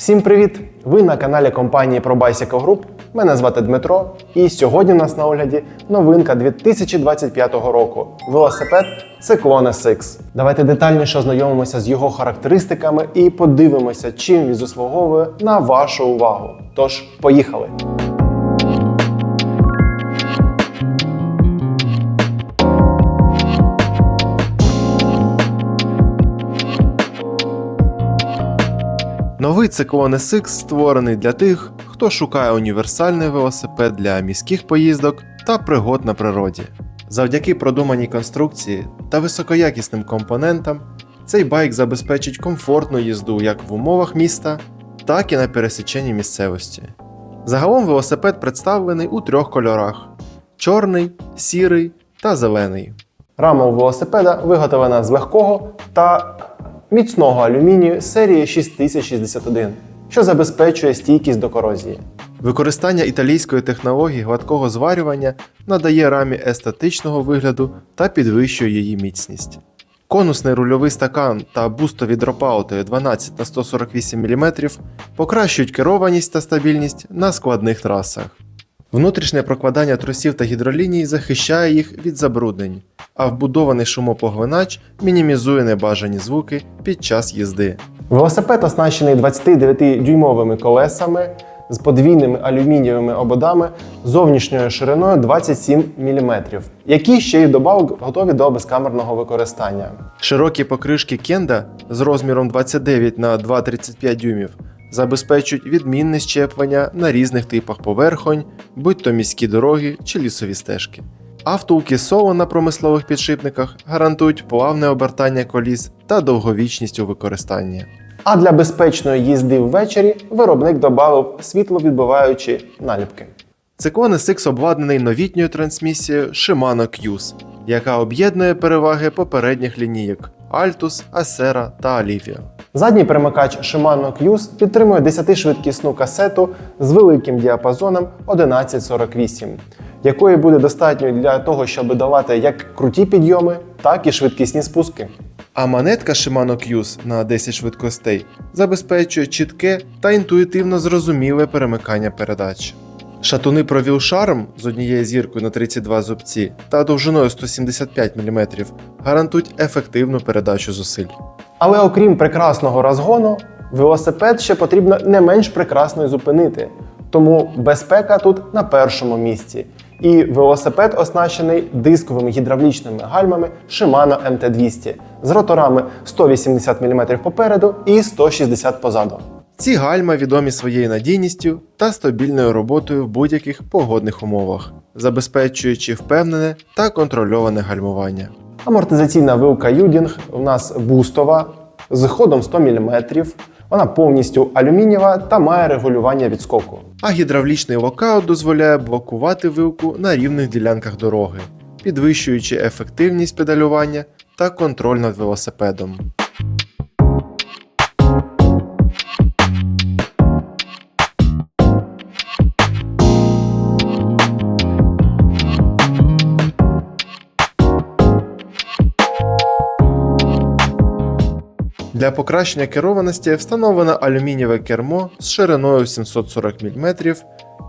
Всім привіт! Ви на каналі компанії ProBicycle Group. Мене звати Дмитро, і сьогодні у нас на огляді новинка 2025 року. Велосипед Cyclone SX. Давайте детальніше ознайомимося з його характеристиками і подивимося, чим він заслуговує на вашу увагу. Тож, поїхали! Новий Cyclone SX створений для тих, хто шукає універсальний велосипед для міських поїздок та пригод на природі. Завдяки продуманій конструкції та високоякісним компонентам цей байк забезпечить комфортну їзду як в умовах міста, так і на пересіченні місцевості. Загалом велосипед представлений у трьох кольорах: чорний, сірий та зелений. Рама у велосипеда виготовлена з легкого та міцного алюмінію серії 6061, що забезпечує стійкість до корозії. Використання італійської технології гладкого зварювання надає рамі естетичного вигляду та підвищує її міцність. Конусний рульовий стакан та бустові дропаути 12 на 148 мм покращують керованість та стабільність на складних трасах. Внутрішнє прокладання тросів та гідроліній захищає їх від забруднень, а вбудований шумопоглинач мінімізує небажані звуки під час їзди. Велосипед оснащений 29-дюймовими колесами з подвійними алюмінієвими ободами зовнішньою шириною 27 мм, які ще й добавок готові до безкамерного використання. Широкі покришки Кенда з розміром 29 на 2,35 дюймів забезпечують відмінне щеплення на різних типах поверхонь, будь то міські дороги чи лісові стежки. А втулки соло на промислових підшипниках гарантують плавне обертання коліс та довговічність у використанні. А для безпечної їзди ввечері виробник додав світловідбиваючі наліпки. Циклон SX обладнаний новітньою трансмісією Shimano Qs, яка об'єднує переваги попередніх лінійок Altus, Acera та Alivio. Задній перемикач Shimano Qs підтримує 10-швидкісну касету з великим діапазоном 1148, якої буде достатньо для того, щоб давати як круті підйоми, так і швидкісні спуски. А монетка Shimano Qs на 10 швидкостей забезпечує чітке та інтуїтивно зрозуміле перемикання передач. Шатуни Pro Charm з однією зіркою на 32 зубці та довжиною 175 мм гарантують ефективну передачу зусиль. Але окрім прекрасного розгону, велосипед ще потрібно не менш прекрасно зупинити. Тому безпека тут на першому місці. І велосипед оснащений дисковими гідравлічними гальмами Shimano MT200 з роторами 180 мм попереду і 160 позаду. Ці гальма відомі своєю надійністю та стабільною роботою в будь-яких погодних умовах, забезпечуючи впевнене та контрольоване гальмування. Амортизаційна вилка Юдінг у нас бустова з ходом 100 мм. Вона повністю алюмінієва та має регулювання відскоку. А гідравлічний локаут дозволяє блокувати вилку на рівних ділянках дороги, підвищуючи ефективність педалювання та контроль над велосипедом. Для покращення керованості встановлено алюмінієве кермо з шириною 740 мм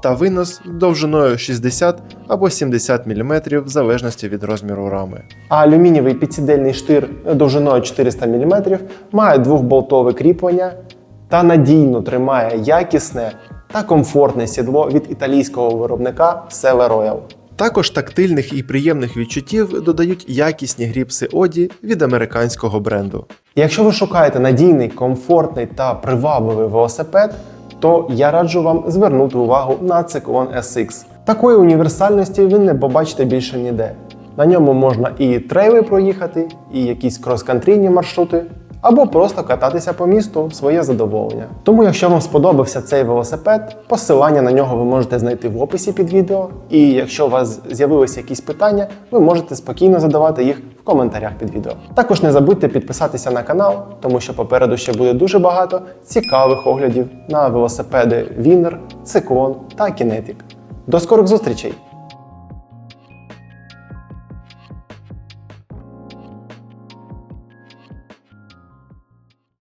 та винос довжиною 60 або 70 мм в залежності від розміру рами. А алюмінієвий підсідельний штир довжиною 400 мм має двохболтове кріплення та надійно тримає якісне та комфортне сідло від італійського виробника Sele Royal. Також тактильних і приємних відчуттів додають якісні гріпси Оді від американського бренду. Якщо ви шукаєте надійний, комфортний та привабливий велосипед, то я раджу вам звернути увагу на Cyclone SX. Такої універсальності ви не побачите більше ніде. На ньому можна і трейли проїхати, і якісь крос-кантрійні маршрути, або просто кататися по місту в своє задоволення. Тому, якщо вам сподобався цей велосипед, посилання на нього ви можете знайти в описі під відео. І якщо у вас з'явилися якісь питання, ви можете спокійно задавати їх в коментарях під відео. Також не забудьте підписатися на канал, тому що попереду ще буде дуже багато цікавих оглядів на велосипеди Winner, Циклон та Kinetic. До скорих зустрічей!